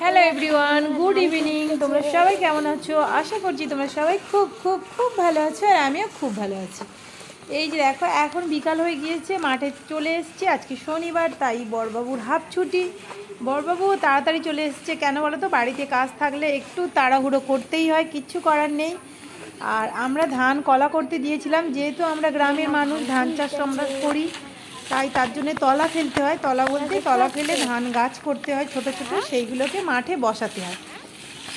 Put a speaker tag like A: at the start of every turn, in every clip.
A: Hello everyone good evening তোমরা সবাই কেমন আছো? আশা করছি তোমরা সবাই খুব খুব খুব ভালো আছো আর আমিও খুব ভালো আছি। এই যে দেখো, এখন বিকাল হয়ে গিয়েছে, মাঠে চলে এসেছি। আজকে শনিবার, তাই বড়বাবুর হাফ ছুটি। বড়বাবু তাড়াতাড়ি চলে এসেছে। কেন বলো তো? বাড়িতে কাজ থাকলে একটু তাড়াহুড়ো করতেই হয়, কিচ্ছু করার নেই। আর আমরা ধান কলা করতে দিয়েছিলাম। যেহেতু আমরা গ্রামের মানুষ, ধান চাষ আমরা করি। তাই তার জন্য তলা ফেলতে হয়। তলা বলতে তলা ফেলে ধান গাছ করতে হয় ছোট ছোট, সেইগুলোকে মাঠে বসাতে হয়।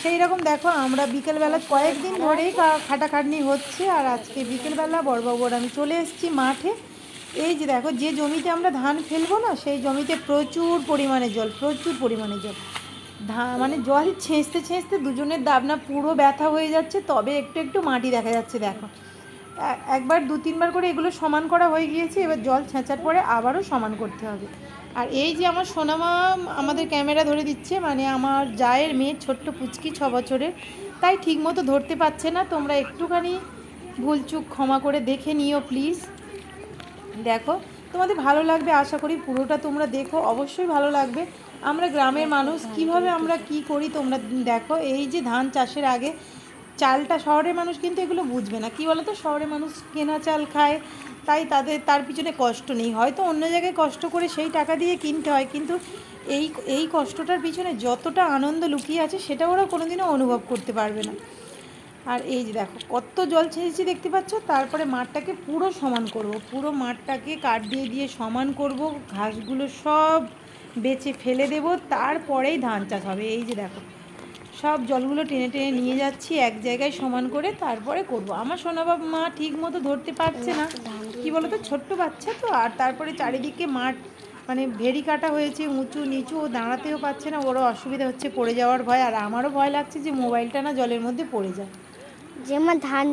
A: সেই রকম দেখো আমরা বিকেলবেলা কয়েকদিন ধরেই খাটাখাটনি হচ্ছে আর আজকে বিকেলবেলা বড়বাবুর আমি চলে এসেছি মাঠে। এই যে দেখো যে জমিতে আমরা ধান ফেলব না, সেই জমিতে প্রচুর পরিমাণে জল, প্রচুর পরিমাণে জল। ধা মানে জল ছেঁচতে ছেঁচতে দুজনের দাবনা পুরো ব্যথা হয়ে যাচ্ছে, তবে একটু একটু মাটি দেখা যাচ্ছে দেখো। একবার দু তিনবার করে এগুলো সমান করা হয়ে গিয়েছে, এবার জল ছেঁচার পরে আবারও সমান করতে হবে। আর এই যে আমার সোনামা আমাদের ক্যামেরা ধরে দিচ্ছে মানে আমার জায়ের মেয়ে ছোট্ট পুচকি ছ বছরের, তাই ঠিকমতো ধরতে পারছে না। তোমরা একটুখানি ভুলচুক ক্ষমা করে দেখে নিও প্লিজ। দেখো, তোমাদের ভালো লাগবে, আশা করি পুরোটা তোমরা দেখো, অবশ্যই ভালো লাগবে। আমরা গ্রামের মানুষ, কীভাবে আমরা কি করি তোমরা দেখো। এই যে ধান চাষের আগে চালটা শহরের মানুষ কিন্তু এগুলো বুঝবে না। কি বলো তো শহরের মানুষ কেনা চাল খায়, তাই তাদের, তার পিছনে কষ্ট নেই। হয়তো অন্য জায়গায় কষ্ট করে সেই টাকা দিয়ে কিনতে হয়, কিন্তু এই এই কষ্টটার পিছনে যতটা আনন্দ লুকিয়ে আছে, সেটা ওরা কোনোদিনও অনুভব করতে পারবে না। আর এই যে দেখো, কত জল ছেঁচেছি দেখতে পাচ্ছ? তারপরে মাঠটাকে পুরো সমান করব। পুরো মাঠটাকে কাঠ দিয়ে দিয়ে সমান করব। ঘাসগুলো সব বেচে ফেলে দেব। তারপরেই ধান চাষ হবে। এই যে দেখো সব জলগুলো টেনে টেনে নিয়ে যাচ্ছি এক জায়গায় সমান করে তারপরে করব। আমার সোনাবাব মা ঠিক মতো ধরতে পারছে না। কি বলতো ছোট্ট বাচ্চা তো আর তারপরে চারিদিকে মাঠ মানে ভেরি কাটা হয়েছে উঁচু নিচু ও দাঁড়াতেও পারছে না ওরও অসুবিধা হচ্ছে পড়ে যাওয়ার ভয় আর আমারও ভয় লাগছে যে মোবাইলটা না জলের মধ্যে পড়ে যায়।
B: যেমন ধান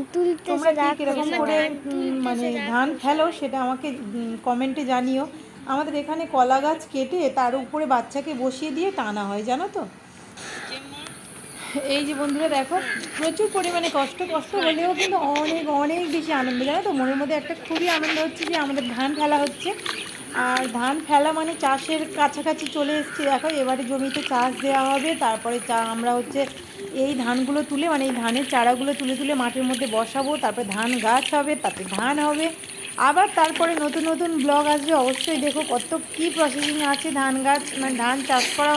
A: তোমরা এরকম করে মানে ধান ফেলো সেটা আমাকে কমেন্টে জানিও। আমাদের এখানে কলা গাছ কেটে তার উপরে বাচ্চাকে বসিয়ে দিয়ে টানা হয় জানো তো? এই যে বন্ধুরা দেখো, প্রচুর পরিমাণে কষ্ট কষ্ট হলেও কিন্তু অনেক অনেক বেশি আনন্দ। জানো তো, মনের মধ্যে একটা খুবই আনন্দ হচ্ছে যে আমাদের ধান ফেলা হচ্ছে। আর ধান ফেলা মানে চাষের কাছাকাছি চলে এসেছে। দেখো, এবারে জমিতে চাষ দেওয়া হবে, তারপরে চা, আমরা হচ্ছে এই ধানগুলো তুলে মানে এই ধানের চারাগুলো তুলে তুলে মাটির মধ্যে বসাবো, তারপরে ধান গাছ হবে তাতে ধান হবে। আবার তারপরে নতুন নতুন ব্লগ আসবে। অবশ্যই দেখো কত কী প্রসেসিং আছে ধান গাছ মানে ধান চাষ করা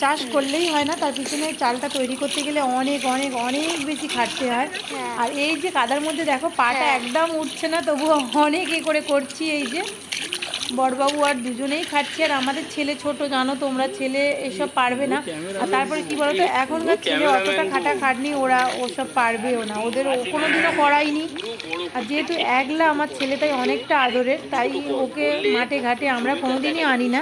A: চাষ করলেই হয় না তার পিছনে চালটা তৈরি করতে গেলে অনেক অনেক অনেক বেশি খাটতে হয়।
B: হ্যাঁ।
A: আর এই যে কাদার মধ্যে দেখো পাটা
B: হ্যাঁ।
A: একদম উঠছে না তবুও অনেক এ করে করছি এই যে। বড়বাবু আর দুজনেই খাচ্ছি আর আমাদের ছেলে ছোট জানো তোমরা ছেলে এসব পারবে না। আর তারপরে কি বলতো এখনকার ছেলে অতটা খাটা খাটনি ওরা ওসব পারবেও না। ওদের ও কোনোদিনও করাইনি আর যেহেতু একলা আমার ছেলে তাই অনেকটা আদরের তাই ওকে মাঠে ঘাটে আমরা কোনোদিনই আনি না।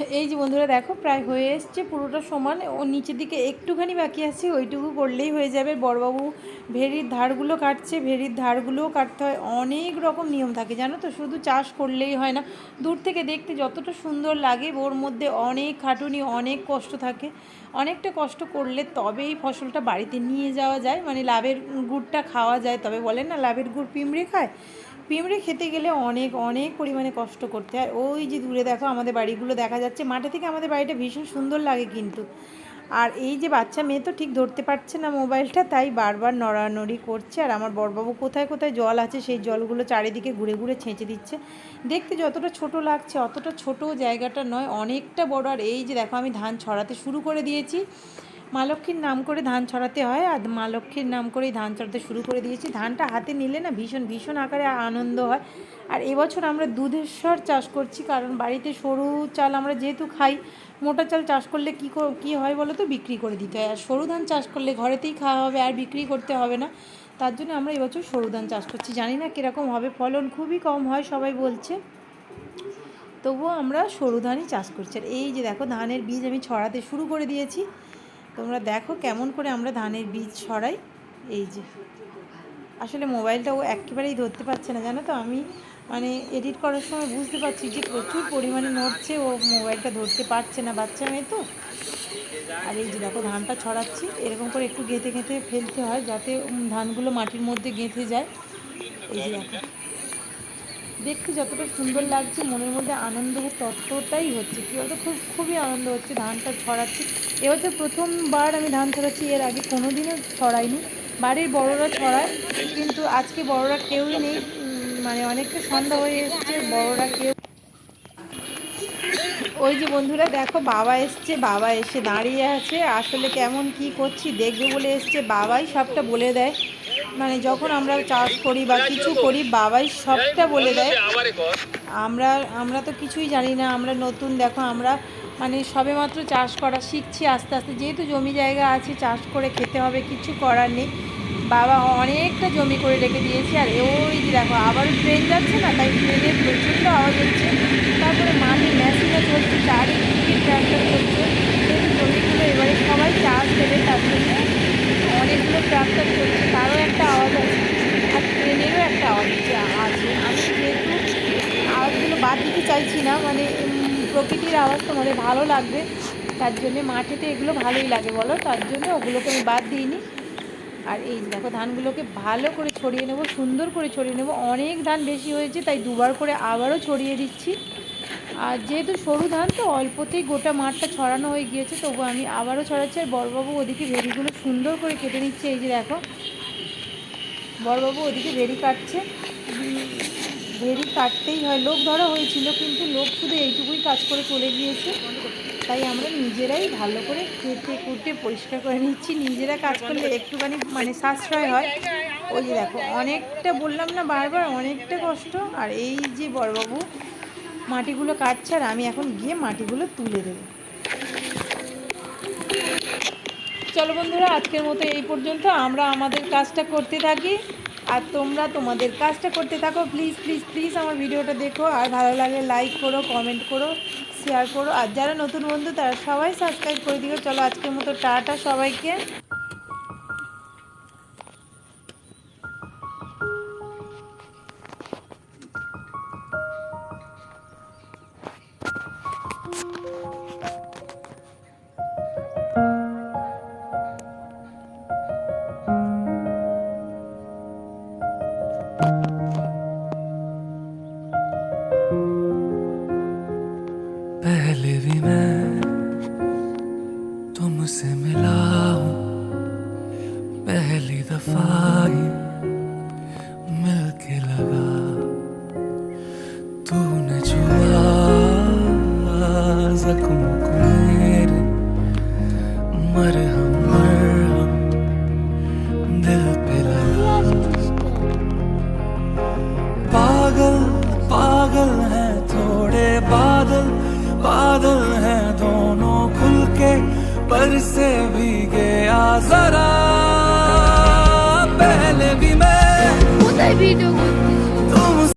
A: এই যে বন্ধুরা দেখো, প্রায় হয়ে এসছে, পুরোটা সমান। ও নিচের দিকে একটুখানি বাকি আছে, ওইটুকু করলেই হয়ে যাবে। বড়বাবু ভেরির ধারগুলো কাটছে ভেরির ধারগুলোও কাটতে হয়। অনেক রকম নিয়ম থাকে, জানো তো? শুধু চাষ করলেই হয় না। দূর থেকে দেখতে যতটা সুন্দর লাগে, ওর মধ্যে অনেক খাটুনি, অনেক কষ্ট থাকে। অনেকটা কষ্ট করলে তবেই ফসলটা বাড়িতে নিয়ে যাওয়া যায়। মানে লাভের গুড়টা খাওয়া যায়, তবে বলেন না, লাভের গুড় পিঁমড়ে খায়? পিঁমড়ে খেতে গেলে অনেক অনেক পরিমাণে কষ্ট করতে হয়। ওই যে দূরে দেখো আমাদের বাড়িগুলো দেখা যাচ্ছে, মাঠে থেকে আমাদের বাড়িটা ভীষণ সুন্দর লাগে কিন্তু। আর এই যে বাচ্চা মেয়ে তো ঠিক ধরতে পারছে না মোবাইলটা, তাই বারবার নড়ানড়ি করছে। আর আমার বড়বাবু কোথায় কোথায় জল আছে, সেই জলগুলো চারিদিকে ঘুরে ঘুরে ছেঁচে দিচ্ছে। দেখতে যতটা ছোট লাগছে, অতটা ছোট জায়গাটা নয়, অনেকটা বড়। আর এই যে দেখো আমি ধান ছড়াতে শুরু করে দিয়েছি। মা লক্ষ্মীর নাম করে ধান ছড়াতে হয় আর মা লক্ষ্মীর নাম করেই ধান ছড়াতে শুরু করে দিয়েছি। ধানটা হাতে নিলে না ভীষণ ভীষণ আকারে আনন্দ হয়। আর এবছর আমরা দুধের চাষ করছি কারণ বাড়িতে সরু চাল আমরা যেহেতু খাই, মোটা চাল চাষ করলে কী কী হয় বলো তো? বিক্রি করে দিতে হয়। আর সরু ধান চাষ করলে ঘরেতেই খাওয়া হবে, আর বিক্রি করতে হবে না। তার জন্য আমরা এবছর সরু ধান চাষ করছি। জানি না কীরকম হবে। ফলন খুবই কম হয় সবাই বলছে। তবুও আমরা সরু ধানই চাষ করছি। আর এই যে দেখো, ধানের বীজ আমি ছড়াতে শুরু করে দিয়েছি। তোমরা দেখো কেমন করে আমরা ধানের বীজ ছড়াই। এই যে। আসলে মোবাইলটা ও একেবারেই ধরতে পারছে না, জানো তো? আমি মানে এডিট করার সময় বুঝতে পারছি যে প্রচুর পরিমাণে নড়ছে, ও মোবাইলটা ধরতে পারছে না বাচ্চা মেয়ে তো। আর এই যে দেখো, ধানটা ছড়াচ্ছি। এরকম করে একটু গেঁথে গেঁথে ফেলতে হয় যাতে ধানগুলো মাটির মধ্যে গেঁথে যায়। এই যে দেখো। দেখতে যতটা সুন্দর লাগছে, মনের মধ্যে আনন্দ ততটাই হচ্ছে। কী বলতো? খুব, খুবই আনন্দ হচ্ছে ধানটা ছড়াচ্ছি। এবছর প্রথমবার আমি ধান ছড়াচ্ছি, এর আগে কোনো দিনও ছড়াইনি। বাড়ির বড়রা ছড়ায়, কিন্তু আজকে বড়রা কেউই নেই। মানে অনেকটা সন্ধ্যা হয়ে এসছে, বড়রা কেউ ওই যে বন্ধুরা, দেখো, বাবা এসছে, বাবা এসে দাঁড়িয়ে আছে। আসলে কেমন কি করছি, দেখবে বলে এসছে। বাবাই সবটা বলে দেয়। মানে যখন আমরা চাষ করি বা কিছু করি, বাবাই সবটা বলে দেয়। আমরা আমরা তো কিছুই জানি না, আমরা নতুন, দেখো আমরা মানে সবেমাত্র চাষ করা শিখছি আস্তে আস্তে। যেহেতু জমি জায়গা আছে, চাষ করে খেতে হবে, কিছু করার নেই। বাবা অনেকটা জমি করে রেখে দিয়েছে, আর ওই যে দেখো আবার ট্রেন যাচ্ছে না, তাই ট্রেনের প্রচণ্ড আওয়াজ হচ্ছে। তারপরে মাঠে মেশিনও চলছে, চারিদিকে ট্র্যাক্টর চলছে। সেই জমিগুলো এবারে সবাই চাষ দেবে, তার জন্য অনেকগুলো ট্র্যাক্টর চলছে তারও একটা আওয়াজ আছে আর ট্রেনেরও একটা আওয়াজ হচ্ছে আছে আমি যেহেতু আওয়াজগুলো বাদ দিতে চাইছি না মানে প্রকৃতির আওয়াজ তোমাদের ভালো লাগবে। তার জন্যে মাঠেতে এগুলো ভালোই লাগে, বলো? তার জন্য ওগুলোকে আমি বাদ দিইনি। আর এই দেখো, ধানগুলোকে ভালো করে ছড়িয়ে নেব, সুন্দর করে ছড়িয়ে নেব। অনেক ধান বেশি হয়েছে, তাই দুবার করে আবারও ছড়িয়ে দিচ্ছি। আর যেহেতু সরু ধান, তো অল্পতেই গোটা মাঠটা ছড়ানো হয়ে গিয়েছে, তবু আমি আবারও ছড়াচ্ছি। আর বড়বাবু ওদিকে ভেড়িগুলো সুন্দর করে কেটে নিচ্ছে, এই যে দেখো। বড়বাবু ওদিকে ভেড়ি কাটছে। ভেড়ি কাটতেই হয়। লোক ধরা হয়েছিল কিন্তু লোক শুধু এইটুকুই কাজ করে চলে গিয়েছে। তাই আমরা নিজেরাই ভালো করে কেটে কুটে পরিষ্কার করে নিচ্ছি। নিজেরা কাজ করলে একটুখানি মানে সাশ্রয় হয়। ওই যে দেখো, অনেকটা বললাম না বারবার, অনেকটা কষ্ট। আর এই যে বড়বাবু মাটিগুলো কাটছে, আর আমি এখন গিয়ে মাটিগুলো তুলে দেবো। চলো বন্ধুরা, আজকের মতো এই পর্যন্ত। আমরা আমাদের কাজটা করতে থাকি। আর তোমরা তোমাদের কাজটা করতে থাকো প্লিজ প্লিজ প্লিজ আমার ভিডিওটা দেখো, আর ভালো লাগলে লাইক করো কমেন্ট করো শেয়ার করো, আর যারা নতুন বন্ধু তারা সবাই সাবস্ক্রাইব করে দিও। চলো আজকের মতো টাটা সবাইকে।
C: पहले भी मैं तुमसे मिला हूँ पहली दफा ही मिलके लगा तूने छुआ जख्म को पागल हैं थोड़े बादल बादल हैं दोनों खुल के पर से भी गया जरा।